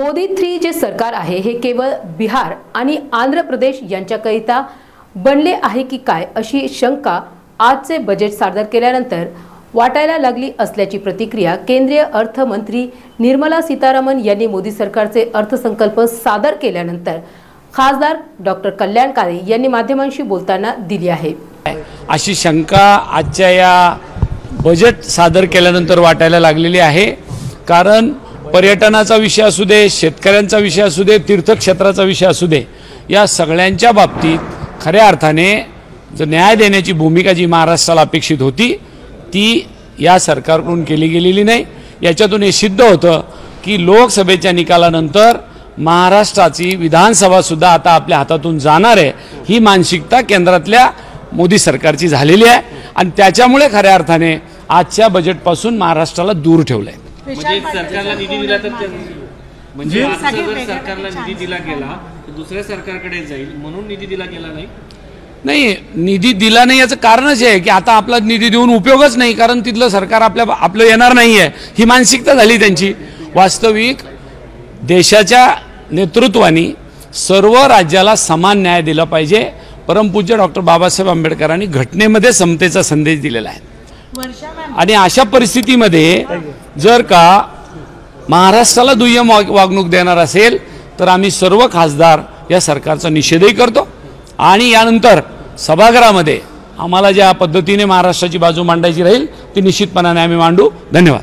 Modi three जे सरकार आहे हे केवळ बिहार आणि आंध्र प्रदेश यांच्याकरिता बनले आहे की काय अशी शंका आजचे बजेट सादर केल्यानंतर वाटायला लागली असल्याची प्रतिक्रिया केंद्रीय अर्थमंत्री निर्मला सीतारामन यांनी मोदी सरकारचे अर्थसंकल्प सादर केल्यानंतर खासदार डॉक्टर कल्याण काळे यांनी माध्यमांशी बोलताना दिली आहे. अशी शंका आजच्या या बजेट सादर केल्यानंतर वाटायला लागलेली आहे. कारण पर्यटनाचा विषय असू दे शेतकऱ्यांचा विषय असू दे तीर्थक्षेत्राचा विषय असू दे या सगळ्यांच्या बाबतीत खऱ्या अर्थाने जर न्याय देण्याची भूमिका जी महाराष्ट्राला अपेक्षित होती ती या सरकारकडून केली गेलेली नाही. याच्यातून हे सिद्ध होतं की लोकसभेच्या निकालानंतर महाराष्ट्राची विधानसभासुद्धा आता आपल्या हातातून जाणार आहे ही मानसिकता केंद्रातल्या मोदी सरकारची झालेली आहे. आणि त्याच्यामुळे खऱ्या अर्थाने आजच्या बजेटपासून महाराष्ट्राला दूर ठेवलं आहे म्हणजे सरकारला निधी दिला तर म्हणजे जर सरकारला निधी दिला गेला तर दुसऱ्या सरकारकडे जाईल म्हणून निधी दिला गेला नाही? नाही निधी दिला नाही याचं कारणच आहे की आता आपला निधी देऊन उपयोगच नाही कारण तिथलं सरकार आपल्या आपलं येणार नाही आहे ही मानसिकता झाली त्यांची. वास्तविक देशाच्या नेतृत्वाने सर्व राज्याला समान न्याय दिला पाहिजे. परमपूज्य डॉक्टर बाबासाहेब आंबेडकरांनी घटनेमध्ये समतेचा संदेश दिलेला आहे. आणि अशा परिस्थितीमध्ये जर का महाराष्ट्राला दुय्यम वाग वागणूक देणार असेल तर आम्ही सर्व खासदार या सरकारचा निषेधही करतो. आणि यानंतर सभागृहामध्ये आम्हाला ज्या पद्धतीने महाराष्ट्राची बाजू मांडायची राहील ती निश्चितपणाने आम्ही मांडू. धन्यवाद.